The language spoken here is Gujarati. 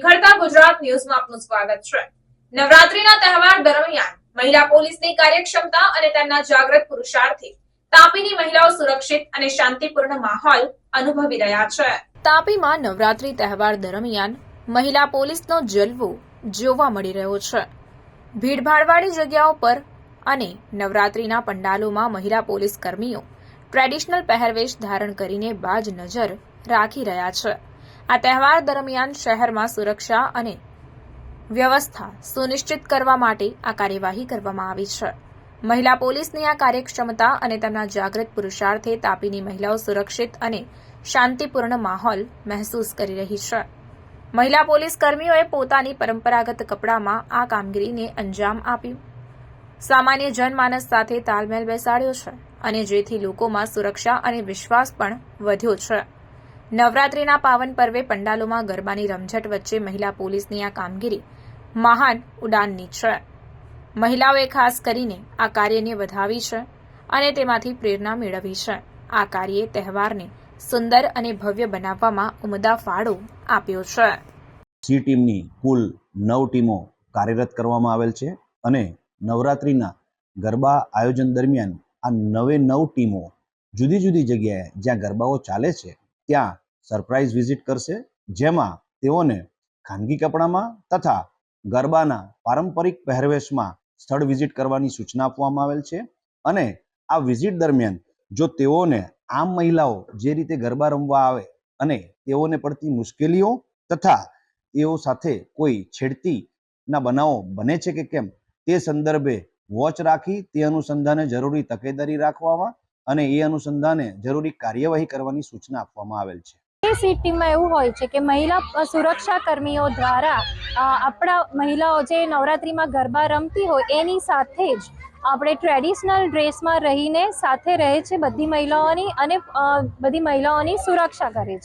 ગુજરાત ન્યૂઝમાં આપનું સ્વાગત છે. નવરાત્રીના તહેવાર દરમિયાન મહિલા પોલીસની કાર્યક્ષમતા અને તેમના જાગૃત પુરુષાર્થે તાપીની મહિલાઓ સુરક્ષિત અને શાંતિપૂર્ણ માહોલ અનુભવી રહ્યા છે. તાપીમાં નવરાત્રી તહેવાર દરમિયાન મહિલા પોલીસનો જલવો જોવા મળી રહ્યો છે. ભીડભાડવાળી જગ્યાઓ પર અને નવરાત્રીના પંડાલોમાં મહિલા પોલીસ કર્મીઓ ટ્રેડિશનલ પહેરવેશ ધારણ કરીને બાજ નજર રાખી રહ્યા છે. આ તહેવાર દરમિયાન શહેરમાં સુરક્ષા અને વ્યવસ્થા સુનિશ્ચિત કરવા માટે આ કાર્યવાહી કરવામાં આવી છે. મહિલા પોલીસની આ કાર્યક્ષમતા અને તેમના જાગૃત પુરુષાર્થે તાપીની મહિલાઓ સુરક્ષિત અને શાંતિપૂર્ણ માહોલ મહેસૂસ કરી રહી છે. મહિલા પોલીસ કર્મીઓએ પોતાની પરંપરાગત કપડામાં આ કામગીરીને અંજામ આપ્યું. સામાન્ય જનમાનસ સાથે તાલમેલ બેસાડ્યો છે અને જેથી લોકોમાં સુરક્ષા અને વિશ્વાસ પણ વધ્યો છે. નવરાત્રીના પાવન પર્વે પંડાલોમાં ગરબાની રમઝટ વચ્ચે મહિલા પોલીસની આ કામગીરી મહાન ઉડાનની છે. મહિલાઓએ ખાસ કરીને આ કાર્યને વધાવી છે અને તેમાંથી પ્રેરણા મેળવી છે. આ કાર્યે તહેવારને સુંદર અને ભવ્ય બનાવવામાં ઉમદા ફાળો આપ્યો છે. સી ટીમની કુલ નવ ટીમો કાર્યરત કરવામાં આવેલ છે અને નવરાત્રિના ગરબા આયોજન દરમિયાન આ નવે નવ ટીમો જુદી જુદી જગ્યાએ જ્યાં ગરબાઓ ચાલે છે, ત્યાં સરપ્રાઇઝ વિઝિટ કરશે, જેમાં તેઓને ખાનગી કપડામાં તથા ગરબાના પારંપરિક પહેરવેશમાં સ્થળ વિઝિટ કરવાની સૂચના આપવામાં આવેલ છે. અને આ વિઝિટ દરમિયાન જો તેઓને આમ મહિલાઓ જે રીતે ગરબા રમવા આવે અને તેઓને પડતી મુશ્કેલીઓ તથા તેઓ સાથે કોઈ છેડતીના બનાવો બને છે કે કેમ, તે સંદર્ભે વોચ રાખી તે અનુસંધાને જરૂરી તકેદારી રાખવામાં અને એ અનુસંધાને જરૂરી કાર્યવાહી કરવાની સૂચના આપવામાં આવેલ છે. એ સી એવું હોય છે કે મહિલા સુરક્ષા કર્મીઓ દ્વારા આપણા મહિલાઓ જે નવરાત્રિમાં ગરબા રમતી હોય એની સાથે જ આપણે ટ્રેડિશનલ ડ્રેસમાં રહીને સાથે રહે છે બધી મહિલાઓની અને બધી મહિલાઓની સુરક્ષા કરે છે.